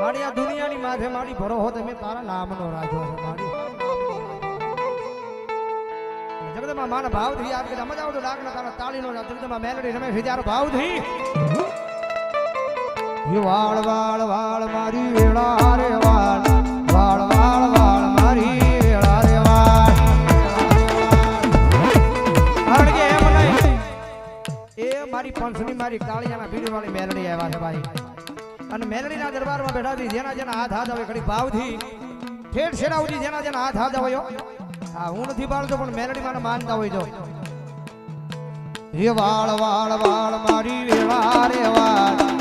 મારી આ દુનિયાની માથે મારી ભરો હો, તમે તારા નામનો રાજો છે, મારી. જગદમાં માના ભાવથી યાદ કે મજા આવતો લાગને તારા તાળીનો જગદમાં મેલડી રમે છે તારો ભાવથી વાળ વાળ વાળ મારી વેળા રે વાળ. વાળ વાળ વાળ મારી વેળા વાળ. એ મારી પંચની મારી કાળિયાના ભીડવાળી મેલડી આવ્યા છે, ભાઈ. અને મેલડીના દરબારમાં બેઠા હતી જેના જેના હાથ હાથ આવે ઘડી ભાવથી ઠેઠ છેડા ઉજી જેના જેના હાથ હાથ આવ્યો હા. હું નથી પાડતો, પણ મેલડી મને માનતા હોય જો. હે વાળ વાળ વાળ મારી વેળા, રે વાળ.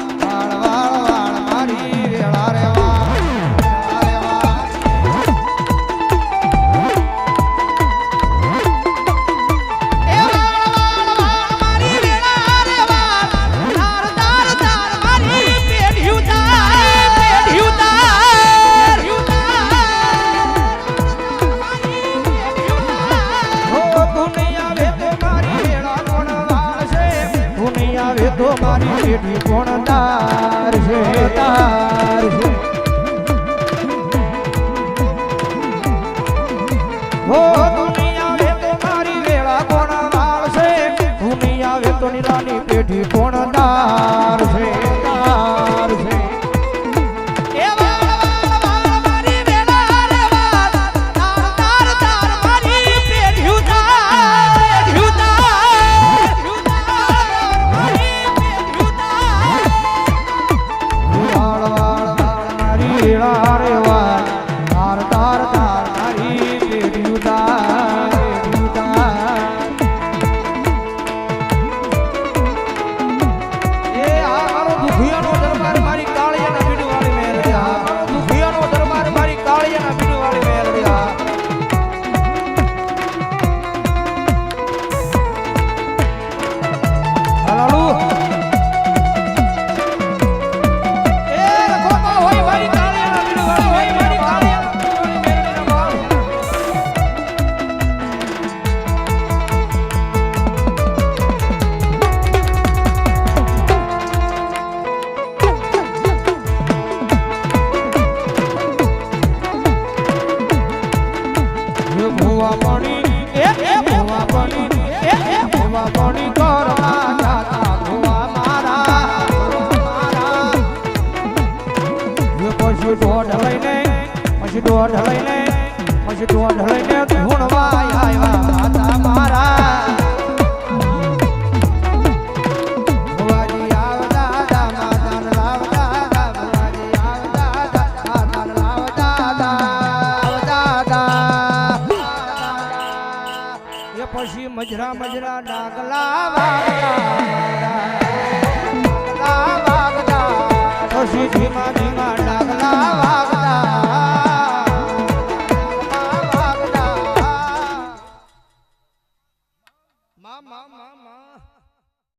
તો મારી પેઢી કોણ તાર છે? તાર છે? ભુવા પાણી પછી દોઢ લઈને પછી દોઢ લઈને પછી દોઢ લઈને ધૂણવા એ પછી મજરા મજરા ડાગલા વાગતા. વાગતા પછી ધીમા ધીમા ડાગલા વાગતા. વાગતા. મા મા મા